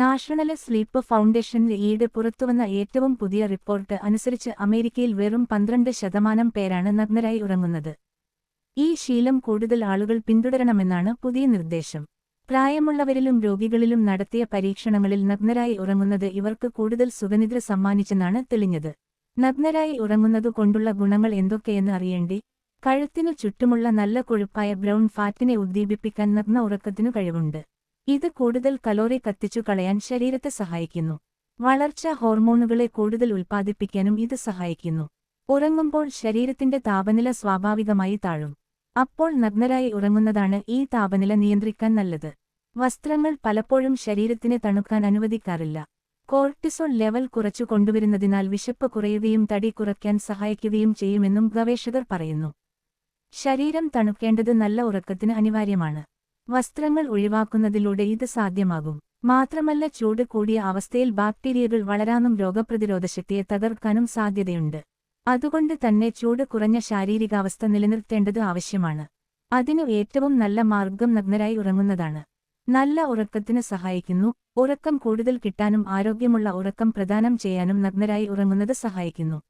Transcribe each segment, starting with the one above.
National sleep ഫൗണ്ടേഷന്റെ ഈട് പുറത്തുവന്ന ഏറ്റവും പുതിയ റിപ്പോർട്ട് അനുസരിച്ച് അമേരിക്കയിൽ വെറും പന്ത്രണ്ട് ശതമാനം പേരാണ് നഗ്നരായി ഉറങ്ങുന്നത്. ഈ ശീലം കൂടുതൽ ആളുകൾ പിന്തുടരണമെന്നാണ് പുതിയ നിർദ്ദേശം. പ്രായമുള്ളവരിലും രോഗികളിലും നടത്തിയ പരീക്ഷണങ്ങളിൽ നഗ്നരായി ഉറങ്ങുന്നത് ഇവർക്ക് കൂടുതൽ സുഖനിദ്ര സമ്മാനിച്ചെന്നാണ് തെളിഞ്ഞത്. നഗ്നരായി ഉറങ്ങുന്നതു കൊണ്ടുള്ള ഗുണങ്ങൾ എന്തൊക്കെയെന്ന് അറിയേണ്ടി കഴുത്തിനു ചുറ്റുമുള്ള നല്ല കൊഴുപ്പായ ബ്രൗൺ ഫാറ്റിനെ ഉദ്ദീപിപ്പിക്കാൻ നഗ്ന ഉറക്കത്തിനു കഴിവുണ്ട്. ഇത് കൂടുതൽ കലോറി കത്തിച്ചു കളയാൻ ശരീരത്തെ സഹായിക്കുന്നു. വളർച്ചാ ഹോർമോണുകളെ കൂടുതൽ ഉൽപ്പാദിപ്പിക്കാനും ഇത് സഹായിക്കുന്നു. ഉറങ്ങുമ്പോൾ ശരീരത്തിന്റെ താപനില സ്വാഭാവികമായി താഴും. അപ്പോൾ നഗ്നരായി ഉറങ്ങുന്നതാണ് ഈ താപനില നിയന്ത്രിക്കാൻ നല്ലത്. വസ്ത്രങ്ങൾ പലപ്പോഴും ശരീരത്തിനെ തണുക്കാൻ അനുവദിക്കാറില്ല. കോർട്ടിസോൾ ലെവൽ കുറച്ചു കൊണ്ടുവരുന്നതിനാൽ വിശപ്പ് കുറയുകയും തടി കുറയ്ക്കാൻ സഹായിക്കുകയും ചെയ്യുമെന്നും ഗവേഷകർ പറയുന്നു. ശരീരം തണുക്കേണ്ടത് നല്ല ഉറക്കത്തിന് അനിവാര്യമാണ്. വസ്ത്രങ്ങൾ ഒഴിവാക്കുന്നതിലൂടെ ഇത് സാധ്യമാകും. മാത്രമല്ല ചൂട് കൂടിയ അവസ്ഥയിൽ ബാക്ടീരിയകൾ വളരാനും രോഗപ്രതിരോധശക്തിയെ തകർക്കാനും സാധ്യതയുണ്ട്. അതുകൊണ്ട് തന്നെ ചൂട് കുറഞ്ഞ ശാരീരികാവസ്ഥ നിലനിർത്തേണ്ടത് ആവശ്യമാണ്. അതിനു ഏറ്റവും നല്ല മാർഗം നഗ്നരായി ഉറങ്ങുന്നതാണ്. നല്ല ഉറക്കത്തിന് സഹായിക്കുന്നു. ഉറക്കം കൂടുതൽ കിട്ടാനും ആരോഗ്യമുള്ള ഉറക്കം പ്രദാനം ചെയ്യാനും നഗ്നരായി ഉറങ്ങുന്നത് സഹായിക്കുന്നു.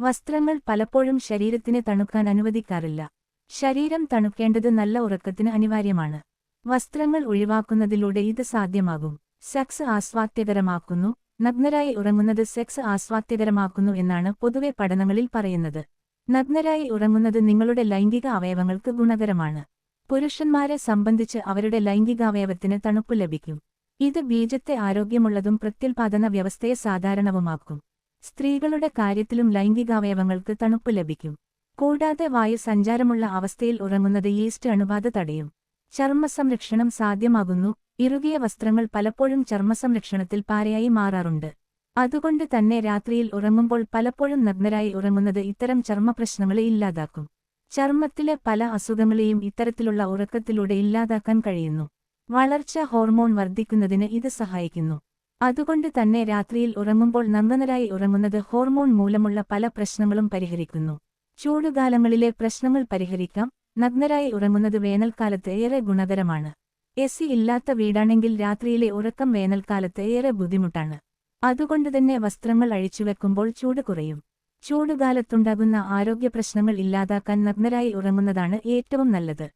വസ്ത്രങ്ങൾ പലപ്പോഴും ശരീരത്തിനെ തണുക്കാൻ അനുവദിക്കാറില്ല. ശരീരം തണുക്കേണ്ടത് നല്ല ഉറക്കത്തിന് അനിവാര്യമാണ്. വസ്ത്രങ്ങൾ ഒഴിവാക്കുന്നതിലൂടെ ഇത് സാധ്യമാകും. സെക്സ് ആസ്വാദ്യകരമാക്കുന്നു. നഗ്നരായി ഉറങ്ങുന്നത് സെക്സ് ആസ്വാദ്യകരമാക്കുന്നു എന്നാണ് പൊതുവെ പഠനങ്ങളിൽ പറയുന്നത്. നഗ്നരായി ഉറങ്ങുന്നത് നിങ്ങളുടെ ലൈംഗിക അവയവങ്ങൾക്ക് ഗുണകരമാണ്. പുരുഷന്മാരെ സംബന്ധിച്ച് അവരുടെ ലൈംഗികാവയവത്തിന് തണുപ്പ് ലഭിക്കും. ഇത് ബീജത്തെ ആരോഗ്യമുള്ളതും പ്രത്യുൽപാദന വ്യവസ്ഥയെ സാധാരണവുമാക്കും. സ്ത്രീകളുടെ കാര്യത്തിലും ലൈംഗികാവയവങ്ങൾക്ക് തണുപ്പ് ലഭിക്കും. കൂടാതെ വായു സഞ്ചാരമുള്ള അവസ്ഥയിൽ ഉറങ്ങുന്നത് ഈസ്റ്റ് അണുബാധ തടയും. ചർമ്മസംരക്ഷണം സാധ്യമാകുന്നു. ഇറുകിയ വസ്ത്രങ്ങൾ പലപ്പോഴും ചർമ്മസംരക്ഷണത്തിൽ പാരയായി മാറാറുണ്ട്. അതുകൊണ്ട് തന്നെ രാത്രിയിൽ ഉറങ്ങുമ്പോൾ പലപ്പോഴും നഗ്നരായി ഉറങ്ങുന്നത് ഇത്തരം ചർമ്മപ്രശ്നങ്ങളെ ഇല്ലാതാക്കും. ചർമ്മത്തിലെ പല അസുഖങ്ങളെയും ഇത്തരത്തിലുള്ള ഉറക്കത്തിലൂടെ ഇല്ലാതാക്കാൻ കഴിയുന്നു. വളർച്ച ഹോർമോൺ വർദ്ധിക്കുന്നതിന് ഇത് സഹായിക്കുന്നു. അതുകൊണ്ട് തന്നെ രാത്രിയിൽ ഉറങ്ങുമ്പോൾ നന്ദനരായി ഉറങ്ങുന്നത് ഹോർമോൺ മൂലമുള്ള പല പ്രശ്നങ്ങളും പരിഹരിക്കുന്നു. ചൂടുകാലങ്ങളിലെ പ്രശ്നങ്ങൾ പരിഹരിക്കാം. നഗ്നരായി ഉറങ്ങുന്നത് വേനൽക്കാലത്ത് ഏറെ ഗുണകരമാണ്. എ സി ഇല്ലാത്ത വീടാണെങ്കിൽ രാത്രിയിലെ ഉറക്കം വേനൽക്കാലത്ത് ഏറെ ബുദ്ധിമുട്ടാണ്. അതുകൊണ്ടുതന്നെ വസ്ത്രങ്ങൾ അഴിച്ചുവെക്കുമ്പോൾ ചൂട് കുറയും. ചൂടുകാലത്തുണ്ടാകുന്ന ആരോഗ്യ പ്രശ്നങ്ങൾ ഇല്ലാതാക്കാൻ നഗ്നരായി ഉറങ്ങുന്നതാണ് ഏറ്റവും നല്ലത്.